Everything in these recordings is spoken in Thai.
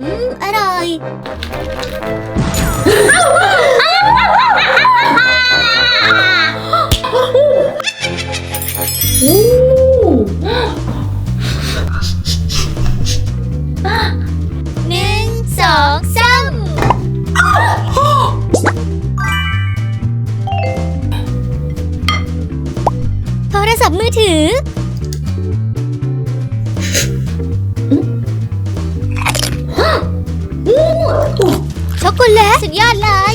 อืม อร่อยห โกแลตสุดยอดเลย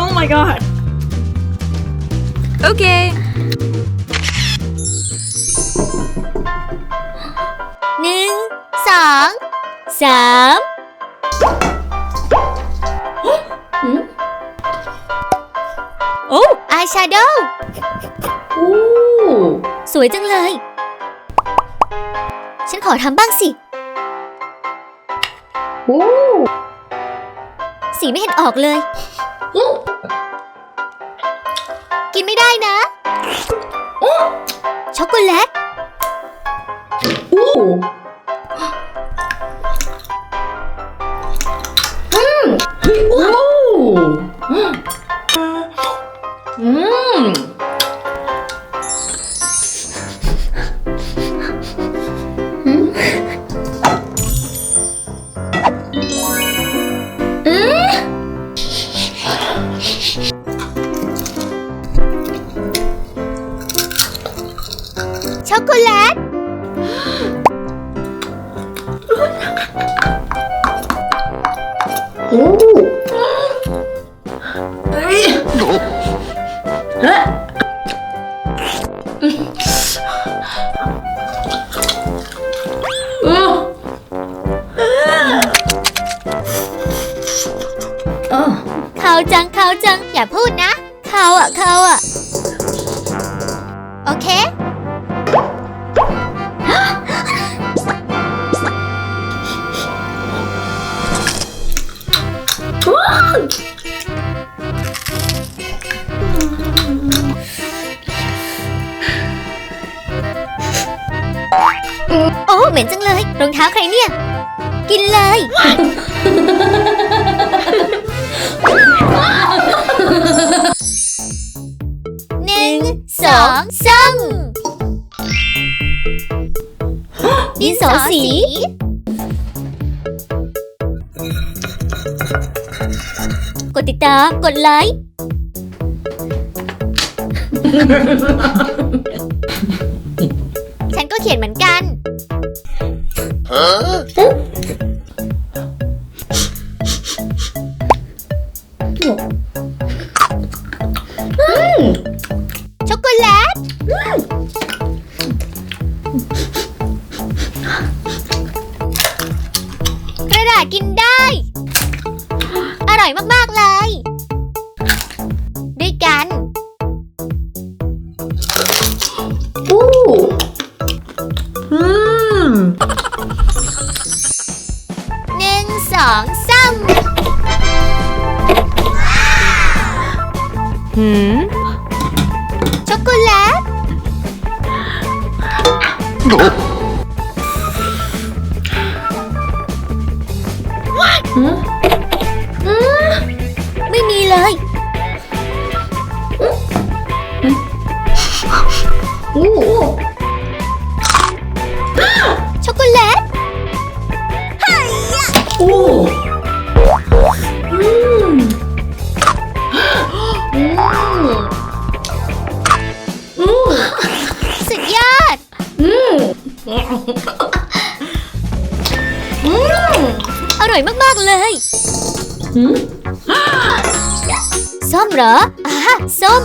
Oh my god. Okay. หนึ่ง สอง สามโอ้อายแชโดว์ Ooh. สวยจังเลย ฉันขอทำบ้างสิ Ooh. สีไม่เห็นออกเลย กินไม่ได้นะ ช็อกโกแลต Ooh. ช็อกโกแลต โอ้โหเขาจังเขาจังอย่าพูดนะ เขาอะเขาอะ โอเค โอ้เหม็นจังเลยรองเท้าใครเนี่ย กินเลย หนึ่งสองสามดินสอสี กดติดตาม กดไลค์ ช็อกโกแลต กระดาษกินได้ อร่อยมาก ๆ นึ่งสองสาม Hmm. ช็อกโกแลตไม่มีเลย Ooh. ช็อกโกแลต อร่อยมาก ๆ เลย Hmm? ส้มเหรออ่าส้ม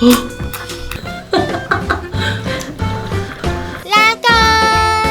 oh.